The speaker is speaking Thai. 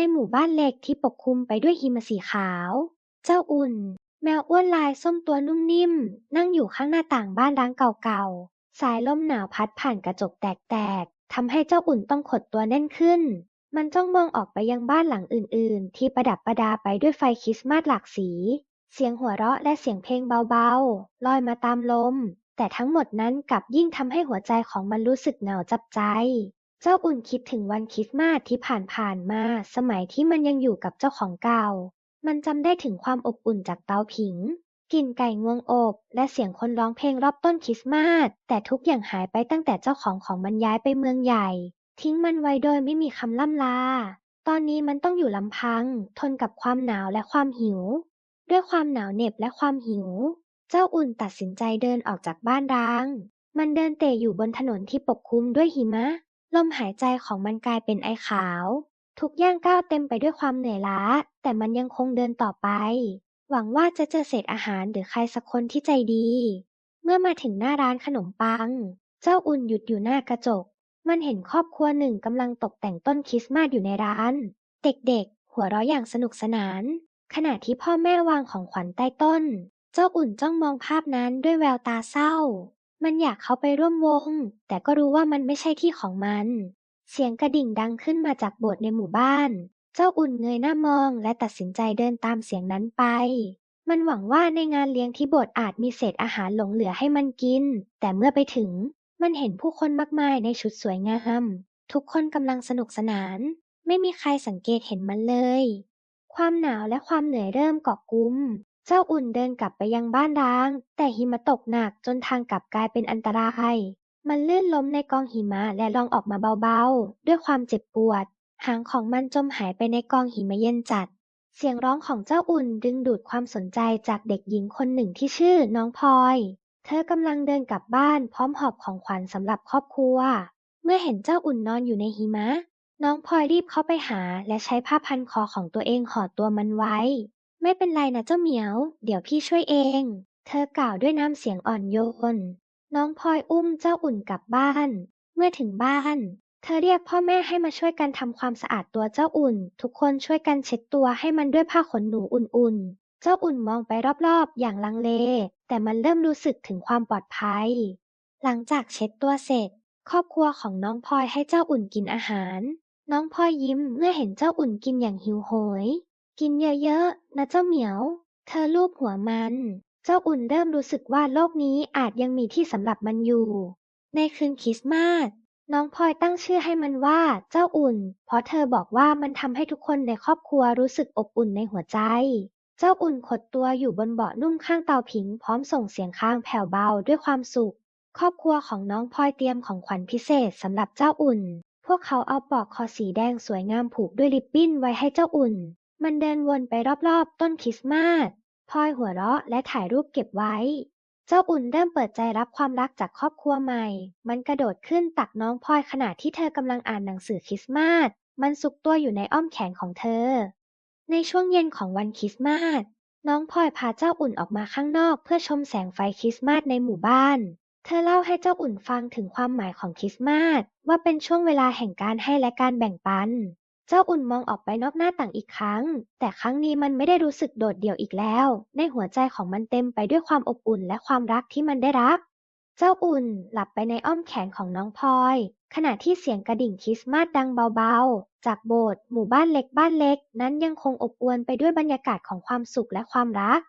ในหมู่บ้านเล็กที่ปกคลุมไปด้วยหิมะสีขาว เจ้าอุ่น แมวอ้วนลายส้มตัวนุ่มนิ่ม นั่งอยู่ข้างหน้าต่างบ้านร้างเก่าๆ สายลมหนาวพัดผ่านกระจกแตกๆทำให้เจ้าอุ่นต้องขดตัวแน่นขึ้น มันจ้องมองออกไปยังบ้านหลังอื่นๆ ที่ประดับประดาไปด้วยไฟคริสต์มาสหลากสี เสียงหัวเราะและเสียงเพลงเบาๆ ลอยมาตามลม แต่ทั้งหมดนั้นกลับยิ่งทำให้หัวใจของมันรู้สึกหงาวจับใจ เจ้าอุ่นคิดถึงวันคริสต์มาสที่ผ่านๆมาสมัยที่มันยังอยู่กับเจ้าของเก่า มันจำได้ถึงความอบอุ่นจากเตาผิง กลิ่นไก่งวงอบ และเสียงคนร้องเพลงรอบต้นคริสต์มาส แต่ทุกอย่างหายไปตั้งแต่เจ้าของของมันย้ายไปเมืองใหญ่ ทิ้งมันไว้โดยไม่มีคำล่ำลา ตอนนี้มันต้องอยู่ลำพัง ทนกับความหนาวและความหิว ด้วยความหนาวเหน็บและความหิว เจ้าอุ่นตัดสินใจเดินออกจากบ้านร้าง มันเดินเตะอยู่บนถนนที่ปกคลุมด้วยหิมะ ลมหายใจของมันกลายเป็นไอขาว ทุกย่างก้าวเต็มไปด้วยความเหนื่อยล้า แต่มันยังคงเดินต่อไป หวังว่าจะเจอเศษอาหารหรือใครสักคนที่ใจดี เมื่อมาถึงหน้าร้านขนมปัง เจ้าอุ่นหยุดอยู่หน้ากระจก มันเห็นครอบครัวหนึ่งกำลังตกแต่งต้นคริสต์มาสอยู่ในร้าน เด็กๆ หัวเราะอย่างสนุกสนาน ขณะที่พ่อแม่วางของขวัญใต้ต้น เจ้าอุ่นจ้องมองภาพนั้นด้วยแววตาเศร้า มันอยากเข้าไปร่วมวง แต่ก็รู้ว่ามันไม่ใช่ที่ของมัน เสียงกระดิ่งดังขึ้นมาจากโบสถ์ในหมู่บ้าน เจ้าอุ่นเงยหน้ามองและตัดสินใจเดินตามเสียงนั้นไป มันหวังว่าในงานเลี้ยงที่โบสถ์อาจมีเศษอาหารหลงเหลือให้มันกิน แต่เมื่อไปถึง มันเห็นผู้คนมากมายในชุดสวยงาม ทุกคนกำลังสนุกสนาน ไม่มีใครสังเกตเห็นมันเลย ความหนาวและความเหนื่อยเริ่มเกาะกุม เจ้าอุ่นเดินกลับไปยังบ้านร้าง แต่หิมะตกหนักจนทางกลับกลายเป็นอันตราย มันลื่นล้มในกองหิมะและลองออกมาเบาๆ ด้วยความเจ็บปวด หางของมันจมหายไปในกองหิมะเย็นจัด เสียงร้องของเจ้าอุ่นดึงดูดความสนใจจากเด็กหญิงคนหนึ่งที่ชื่อน้องพลอย เธอกำลังเดินกลับบ้านพร้อมหอบของขวัญสำหรับครอบครัว เมื่อเห็นเจ้าอุ่นนอนอยู่ในหิมะ น้องพลอยรีบเข้าไปหาและใช้ผ้าพันคอของตัวเองห่อตัวมันไว้ ไม่เป็นไรนะเจ้าเหมียว เดี๋ยวพี่ช่วยเอง เธอกล่าวด้วยน้ำเสียงอ่อนโยน น้องพลอยอุ้มเจ้าอุ่นกลับบ้าน เมื่อถึงบ้าน เธอเรียกพ่อแม่ให้มาช่วยกันทำความสะอาดตัวเจ้าอุ่น ทุกคนช่วยกันเช็ดตัวให้มันด้วยผ้าขนหนูอุ่นๆ เจ้าอุ่นมองไปรอบๆ อย่างลังเล แต่มันเริ่มรู้สึกถึงความปลอดภัย หลังจากเช็ดตัวเสร็จ ครอบครัวของน้องพลอยให้เจ้าอุ่นกินอาหาร น้องพลอยยิ้มเมื่อเห็นเจ้าอุ่นกินอย่างหิวโหย กินเยอะๆ นะเจ้าเหมียว เธอลูบหัวมัน เจ้าอุ่นเริ่มรู้สึกว่าโลกนี้อาจยังมีที่สำหรับมันอยู่ ในคืนคริสต์มาส น้องพลอยตั้งชื่อให้มันว่าเจ้าอุ่น เพราะเธอบอกว่ามันทำให้ทุกคนในครอบครัวรู้สึกอบอุ่นในหัวใจ เจ้าอุ่นขดตัวอยู่บนเบาะนุ่มข้างเตาผิง พร้อมส่งเสียงค้างแผ่วเบาด้วยความสุข ครอบครัวของน้องพลอยเตรียมของขวัญพิเศษสำหรับเจ้าอุ่นพวกเขาเอาปลอกคอสีแดงสวยงามผูกด้วยริบบิ้นไว้ให้เจ้าอุ่น มันเดินวนไปรอบ ๆ ต้นคริสต์มาสพลอยหัวเราะและถ่ายรูปเก็บไว้ เจ้าอุ่นเริ่มเปิดใจรับความรักจากครอบครัวใหม่ มันกระโดดขึ้นตักน้องพลอยขณะที่เธอกำลังอ่านหนังสือคริสต์มาส มันซุกตัวอยู่ในอ้อมแขนของเธอ ในช่วงเย็นของวันคริสต์มาส น้องพลอยพาเจ้าอุ่นออกมาข้างนอก เพื่อชมแสงไฟคริสต์มาสในหมู่บ้าน เธอเล่าให้เจ้าอุ่นฟังถึงความหมายของคริสต์มาสว่าเป็นช่วงเวลาแห่งการให้และการแบ่งปัน เจ้าอุ่นมองออกไปนอกหน้าต่างอีกครั้ง แต่ครั้งนี้มันไม่ได้รู้สึกโดดเดี่ยวอีกแล้ว ในหัวใจของมันเต็มไปด้วยความอบอุ่นและความรักที่มันได้รับ เจ้าอุ่นหลับไปในอ้อมแขนของน้องพลอย ขณะที่เสียงกระดิ่งคริสต์มาสดังเบาๆ จากโบสถ์หมู่บ้านเล็กบ้านเล็ก นั้นยังคงอบอวลไปด้วยบรรยากาศของความสุขและความรัก